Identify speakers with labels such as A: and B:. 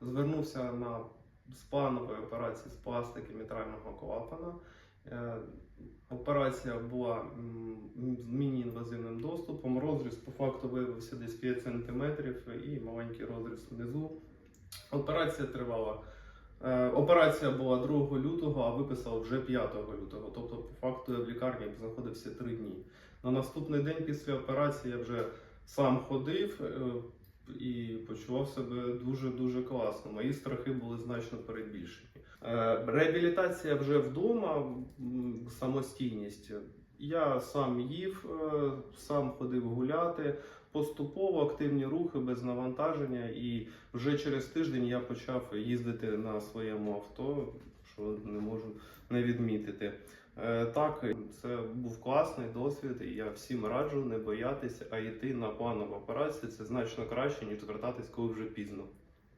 A: Звернувся на з планової операції з пластики мітрального клапана. Е, Операція була з міні-інвазивним доступом. Розріз по факту виявився десь 5 см і маленький розріз внизу. Операція тривала. е, Операція була 2 лютого, а виписав вже 5 лютого. Тобто, по факту я в лікарні знаходився 3 дні. На наступний день після операції я вже сам ходив е, і почував себе дуже дуже класно. Мої страхи були значно перебільшені. Е, Реабілітація вже вдома, самостійність. Я сам їв, е, сам ходив гуляти, поступово активні рухи без навантаження, і вже через тиждень я почав їздити на своєму авто, що не можу не відмітити. Е, Так, це був класний досвід, і я всім раджу не боятися, а йти на планову операцію це значно краще, ніж звертатись, коли вже пізно.